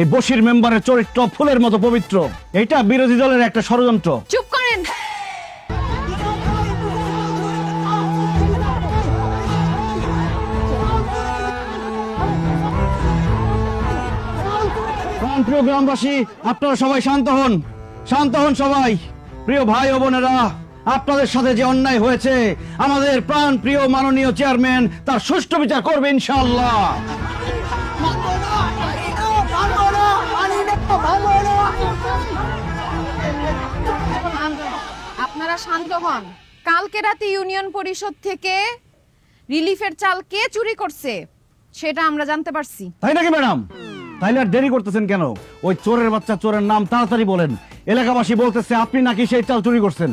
এই বসির মেম্বারের চরিত্র ফুলের মতো পবিত্র। এটা বিরোধী দলের একটা ষড়যন্ত্র। চুপ করেন। প্রাণ প্রিয় গ্রামবাসী আপনারা সবাই শান্ত হন। শান্ত হন সবাই। প্রিয় ভাই ও বোনেরা আপনাদের সাথে যে অন্যায় হয়েছে আমাদের প্রাণ প্রিয় মাননীয় চেয়ারম্যান তার সুষ্ঠু বিচার করবে ইনশাআল্লাহ। আপনারা শান্ত হন। কালকে রাতে ইউনিয়ন পরিষদ থেকে রিলিফের চাল কে চুরি করছে সেটা আমরা জানতে পারছি। তাই নাকি ম্যাডাম? তাইলে আর দেরি করতেছেন কেন? ওই চোরের বাচ্চা চোরের নাম তাড়াতাড়ি বলেন। এলাকাবাসী বলতেছে আপনি নাকি সেই চাল চুরি করছেন?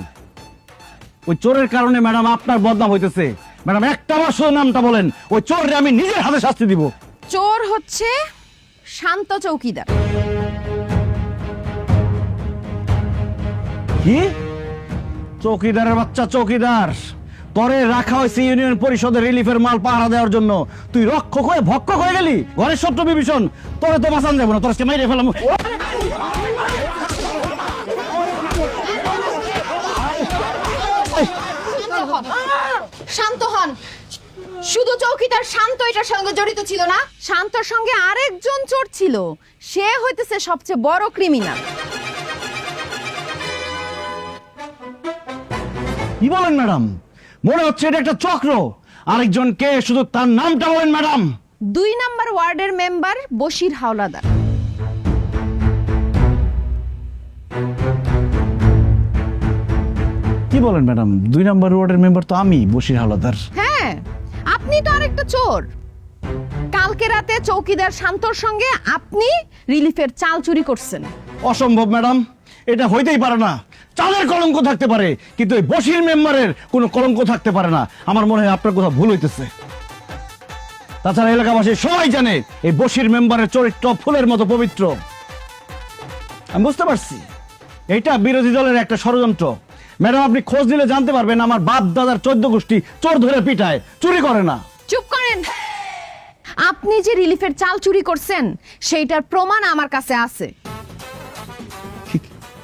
ওই চোরের কারণে ম্যাডাম আপনার বদনাম হইতেছে। ম্যাডাম একটা আমার শুধু নামটা বলেন। ওই চোররে আমি নিজের হাতে শাস্তি দিব। চোর হচ্ছে শান্ত চৌকিদার। কি? চৌকিদারের বাচ্চা, চৌকিদার। তরে রাখা হয়েছে ইউনিয়ন পরিষদের রিলিফের মাল পাহারা দেওয়ার জন্য। তুই রক্ষক হয়ে ভক্ষক হয়ে গেলি? ঘরের শত্রু বিভীষণ। তোরে তো বাঁচান যাব না, তোর আজকে মেরে ফেলাম। শান্ত হন। শুধু চৌকিদার শান্ত এটার সঙ্গে জড়িত ছিল না, শান্তর সঙ্গে আরেকজন চোর ছিল। সে হইতেছে সবচেয়ে বড় ক্রিমিনাল। কি বলেন ম্যাডাম? মনে হচ্ছে এটা একটা চক্র। আরেকজন কে শুধু তার নামটা বলেন ম্যাডাম। দুই নাম্বার ওয়ার্ডের মেম্বার বশির হাওলাদার। কি বলেন ম্যাডাম? দুই নাম্বার ওয়ার্ডের মেম্বার তো আমি বসির হাওলাদার। হ্যাঁ আপনি তো আরেকটা চোর। কালকে রাতে চৌকিদার শান্তর সঙ্গে আপনি রিলিফের চাল চুরি করছেন। অসম্ভব ম্যাডাম। এটা হইতেই পারে না। চালের কলঙ্ক থাকতে পারে, কিন্তু এই বসির মেম্বারের কোনো কলঙ্ক থাকতে পারে না। আমার মনে হয় আপনার কোথাও ভুল হইতেছে। তাছাড়া এলাকাবাসী সবাই জানে, এই বসির মেম্বারের চরিত্র ফুলের মতো পবিত্র। আমি বুঝতে পারছি। এটা বিরোধী দলের একটা ষড়যন্ত্র। ম্যাডাম, আপনি খোঁজ দিলে জানতে পারবেন, আমার বাপ দাদার চোদ্দ গোষ্ঠী চোর ধরে পিটায়, চুরি করে না। চুপ করেন। আপনি যে রিলিফের চাল চুরি করছেন, সেইটার প্রমাণ আমার কাছে আছে।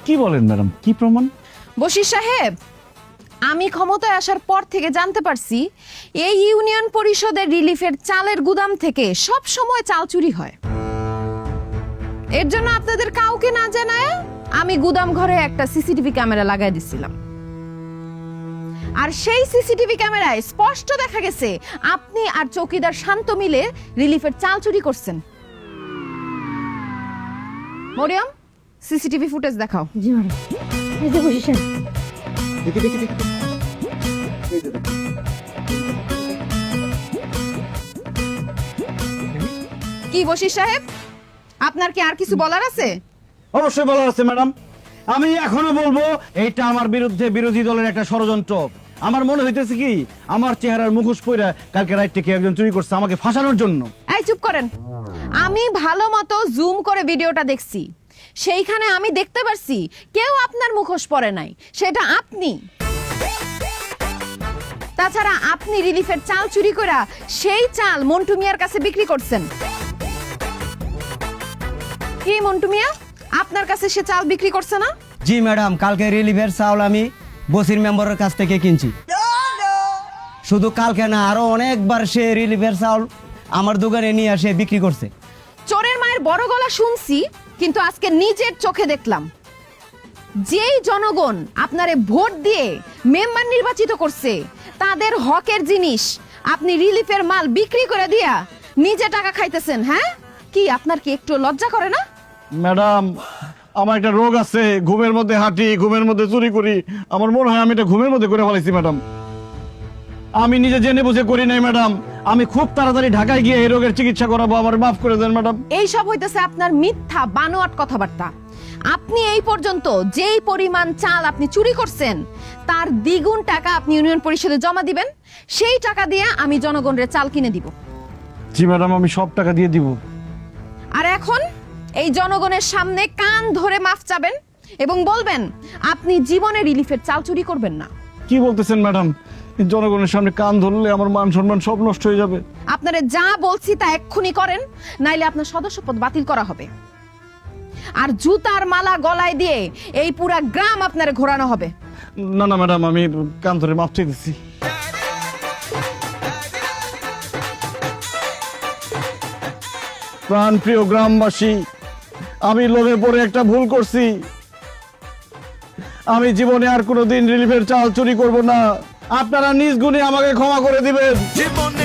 কি- বলেন ম্যাডাম? কি প্রমাণ? বশির সাহেব, আমি ক্ষমতায় আসার পর থেকে জানতে পারছি, এই ইউনিয়ন পরিষদের রিলিফের চালের গুদাম থেকে সব সময় চাল চুরি হয়। এর জন্য আপনাদের কাউকে না জানায় আমি গুদাম ঘরে একটা সিসিটিভি ক্যামেরা লাগাই দিছিলাম। আর সেই সিসিটিভি ক্যামেরায় স্পষ্ট দেখা গেছে, আপনি আর চৌকিদার শান্ত মিলে রিলিফের চাল চুরি করছেন। মরিয়ম? সিসিটিভি ফুটেজ দেখাও। জি ম্যাডাম এই যে বসেছেন কি বশির সাহেব? আপনার কি আর কিছু বলার আছে? অবশ্যই বলার আছে ম্যাডাম। আমি এখনও বলব এটা আমার বিরুদ্ধে বিরোধী দলের একটা ষড়যন্ত্র। আমার মনে হইতেছে কি আমার চেহারার মুখোশ পইরা কালকে রাত থেকে একজন চুরি করছে আমাকে ফাঁসানোর জন্য। এই চুপ করেন। আমি ভালো মতো জুম করে ভিডিওটা দেখছি। সেইখানে আমি দেখতে পারছি কেউ আপনার মুখোশ পরে নাই। সেটা আপনি। তাছাড়া আপনি রিলিফের চাল চুরি করা সেই চাল মন্টু মিয়ার কাছে বিক্রি করছেন। কি মন্টু মিয়া? আপনার কাছে সে চাল বিক্রি করছে না? জি ম্যাডাম কালকে রিলিফের চাল আমি বসির মেম্বারের কাছ থেকে কিনছি। শুধু কালকে না আরও অনেকবার সে রিলিফের চাউল আমার দোকানে নিয়ে আসে বিক্রি করছে। চোরের মায়ের বড় গলা শুনছি কিন্তু আজকে নিজের চোখে দেখলাম। যেই জনগণ আপনারে ভোট দিয়ে মেম্বার নির্বাচিত করছে, তাদের হকের জিনিস আপনি রিলিফের মাল বিক্রি করে দিয়া নিজে টাকা খাইতেছেন হ্যাঁ? কি, আপনার কি একটু লজ্জা করে না? ম্যাডাম, আমার একটা রোগ আছে, ঘুমের মধ্যে হাঁটি, ঘুমের মধ্যে চুরি করি। আমার মনে হয় আমি এটা ঘুমের মধ্যে করে ফেলাইছি, ম্যাডাম। আমি নিজে জেনে বুঝে করি নাই, ম্যাডাম। আমি খুব তাড়াতাড়ি ঢাকায় গিয়ে এই রোগের চিকিৎসা করাবো আমার মাফ করে দেন ম্যাডাম। এই সব হইতেছে আপনার মিথ্যা বানোয়াট কথাবার্তা। আপনি এই পর্যন্ত যেই পরিমাণ চাল আপনি চুরি করছেন তার দ্বিগুণ টাকা আপনি ইউনিয়ন পরিষদে জমা দিবেন সেই টাকা দিয়ে আমি জনগণের চাল কিনে দিব। জি ম্যাডাম আমি সব টাকা দিয়ে দিব। আর এখন এই জনগণের সামনে কান ধরে মাফ চাবেন এবং বলবেন আপনি জীবনে রিলিফের চাল চুরি করবেন না। কি বলতেছেন ম্যাডাম? জনগণের সামনে কান ধরলে আমার মান সম্মান সব নষ্ট হয়ে যাবে। আপনারা যা বলছি তা এক্ষুনি করেন নাইলে আপনার সদস্যপদ বাতিল করা হবে। আর জুতার মালা গলায় দিয়ে এই পুরা গ্রাম আপনারে ঘোরানো হবে। না না ম্যাডাম আমি কান ধরে মাপ চাইতেছি প্রাণ প্রিয় গ্রামবাসী আমি লোভে পড়ে একটা ভুল করছি। আমি জীবনে আর কোনোদিন রিলিফের চাল চুরি করব না। আপনারা নিজ গুণে আমাকে ক্ষমা করে দিবেন। জীবনে